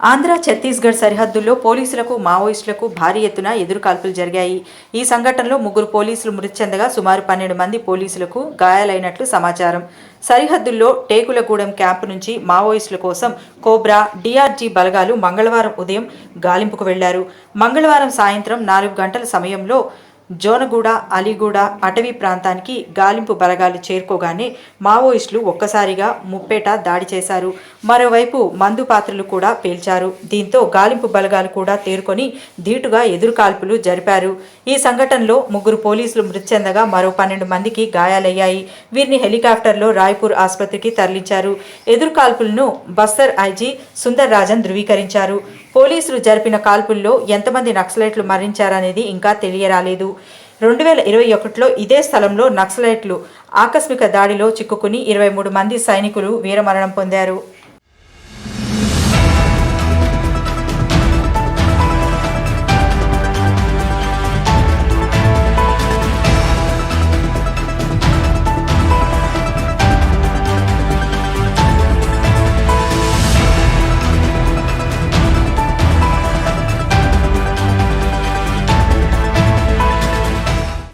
ఆంధ్ర ఛత్తీస్గఢ్ సరిహద్దుల్లో పోలీసులకు మావోయిస్టులకు భారీ ఎత్తున ఎదురుకాల్పులు జరిగాయి. ఈ సంఘటనలో ముగ్గురు పోలీసులు మృతి చెందగా సుమారు పన్నెండు మంది పోలీసులకు గాయాలైనట్లు సమాచారం. సరిహద్దుల్లో టేకులగూడెం క్యాంపు నుంచి మావోయిస్టుల కోసం కోబ్రా డిఆర్జీ బలగాలు మంగళవారం ఉదయం గాలింపుకు వెళ్ళారు. మంగళవారం సాయంత్రం నాలుగు గంటల సమయంలో జోనగూడ అలీగూడ అటవీ ప్రాంతానికి గాలింపు బలగాలు చేరుకోగానే మావోయిస్టులు ఒక్కసారిగా ముప్పేట దాడి చేశారు. మరోవైపు మందు పాత్రలు కూడా పేల్చారు. దీంతో గాలింపు బలగాలు కూడా తేరుకొని ధీటుగా ఎదురుకాల్పులు జరిపారు. ఈ సంఘటనలో ముగ్గురు పోలీసులు మృతి చెందగా మరో పన్నెండు మందికి గాయాలయ్యాయి. వీరిని హెలికాప్టర్లో రాయ్పూర్ ఆసుపత్రికి తరలించారు. ఎదురుకాల్పులను బస్తర్ ఐజీ సుందర్ రాజన్ ధృవీకరించారు. పోలీసులు జరిపిన కాల్పుల్లో ఎంతమంది నక్సలైట్లు మరణించారనేది ఇంకా తెలియరాలేదు. రెండు వేల ఇరవై ఒకటిలో ఇదే స్థలంలో నక్సలైట్లు ఆకస్మిక దాడిలో చిక్కుకుని ఇరవై మూడు మంది సైనికులు వీరమరణం పొందారు.